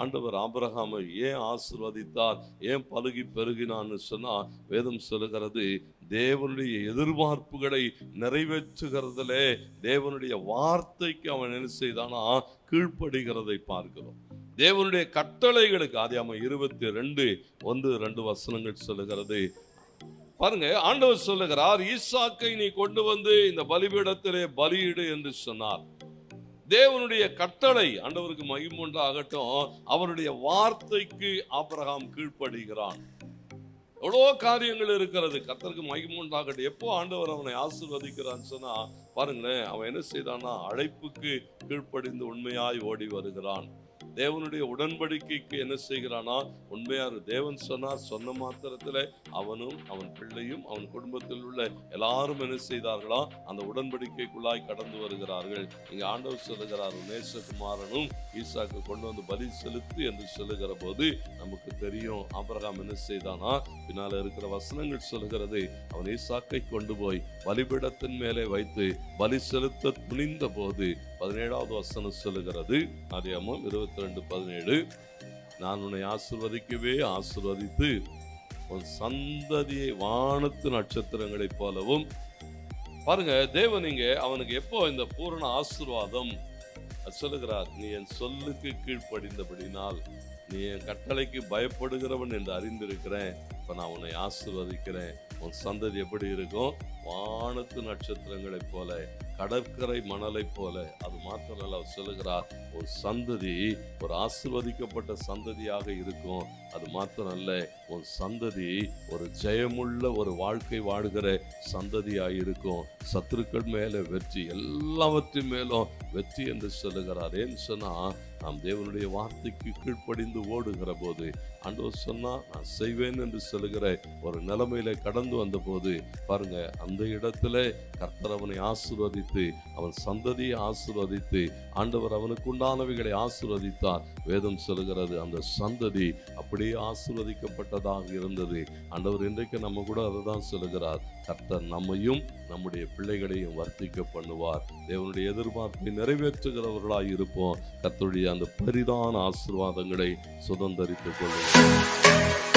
ஆண்டவர் ஆபிரகாமை ஏன் ஆசிர்வதித்தார்? ஏன் பழுகி பெருகினான்னு சொன்னால் வேதம் சொல்லுகிறது தேவனுடைய எதிர்பார்ப்புகளை நிறைவேற்றுகிறதுலே தேவனுடைய வார்த்தைக்கு அவன் என்ன செய்தானா? கீழ்ப்படுகிறதை பார்க்கிறோம். தேவனுடைய கட்டளைகளுக்கு ஆதியாம இருபத்தி ரெண்டு ஒன்று ரெண்டு வசனங்கள் சொல்லுகிறது. பாருங்க ஆண்டவர் சொல்லுகிறார் ஈசாக்கை நீ கொண்டு வந்து இந்த பலிபீடத்திலே பலியிடு என்று சொன்னார். தேவனுடைய கட்டளை ஆண்டவருக்கு மகிமுண்டாகட்டும் அவருடைய வார்த்தைக்கு ஆபரகாம் கீழ்ப்படுகிறான். எவ்வளோ காரியங்கள் இருக்கிறது. கத்தருக்கு மகிமுண்டாகட்டும் எப்போ ஆண்டவர் அவனை ஆசிர்வதிக்கிறான்னு சொன்னா பாருங்களேன் அவன் என்ன செய்தான்னா அழைப்புக்கு கீழ்ப்படிந்து உண்மையாய் ஓடி வருகிறான். தேவனுடைய உடன்படிக்கைக்கு என்ன செய்கிறானா? உண்மையார் தேவன் சொன்னார். சொன்ன மாத்திரத்தில் அவனும் அவன் பிள்ளையும் அவன் குடும்பத்தில் உள்ள எல்லாரும் என்ன செய்தார்களா? அந்த உடன்படிக்கைக்குள்ளாய் கடந்து வருகிறார்கள். இங்கே ஆண்டவர் சொல்லுகிறார் நேசகுமாரனும் ஈசாக்கு கொண்டு வந்து பலி செலுத்து என்று சொல்லுகிற போது நமக்கு தெரியும் ஆபிரகாம் என்ன செய்தானா? பின்னால் இருக்கிற வசனங்கள் சொல்லுகிறது அவன் ஈசாக்கை கொண்டு போய் பலிபீடத்தின் மேலே வைத்து பலி செலுத்த துணிந்த போது பதினேழாவது வசனம் சொல்லுகிறது. அதிகமும் இருபத்தி ரெண்டு பதினேழு. நான் உன்னை ஆசிர்வதிக்கவே ஆசிர்வதித்து உன் சந்ததியை வானத்து நட்சத்திரங்களைப் போலவும் பாருங்க தேவன் இங்க அவனுக்கு எப்போ இந்த பூரண ஆசீர்வாதம் சொல்லுகிறார். நீ என் சொல்லுக்கு கீழ்ப்படிந்தபடினால் நீ என் கட்டளைக்கு பயப்படுகிறவன் என்று அறிந்திருக்கிறேன். இப்போ நான் உன்னை ஆசிர்வதிக்கிறேன். உன் சந்ததி எப்படி இருக்கும்? வானத்து நட்சத்திரங்களைப் போல கடற்கரை மணலைப் போல. அது மாத்திரமல்ல அவர் சொல்லுகிறார் ஒரு சந்ததி ஒரு ஆசிர்வதிக்கப்பட்ட சந்ததியாக இருக்கும். அது மாத்திரமல்ல உன் சந்ததி ஒரு ஜெயமுள்ள ஒரு வாழ்க்கை வாழ்கிற சந்ததியாக இருக்கும். சத்துருக்கள் மேல வெற்றி எல்லாவற்றின் மேலும் வெற்றி என்று சொல்லுகிறார். ஏன்னு சொன்னா நாம் தேவனுடைய வார்த்தைக்கு கீழ்ப்படிந்து ஓடுகிற போது அன்று சொன்னா நான் செய்வேன் என்று சொல்லுகிற ஒரு நிலைமையில கடந்து வந்த போது பாருங்க அந்த இடத்துல கர்த்தர் அவனை ஆசிர்வதித்து அவன் சந்ததியை ஆசிர்வதித்து ஆண்டவர் அவனுக்கு உண்டானவைகளை ஆசிர்வதித்தார். வேதம் சொல்கிறது அந்த சந்ததி அப்படியே ஆசிர்வதிக்கப்பட்டதாக இருந்தது. ஆண்டவர் இன்றைக்கு நம்ம கூட அதை தான் சொல்லுகிறார். கர்த்தர் நம்மையும் நம்முடைய பிள்ளைகளையும் வர்த்திக்க பண்ணுவார். தேவனுடைய எதிர்பார்ப்பை நிறைவேற்றுகிறவர்களாய் இருப்போம். கர்த்தருடைய அந்த பரிதான ஆசீர்வாதங்களை சுதந்திரித்துக் கொள்ளுங்கள்.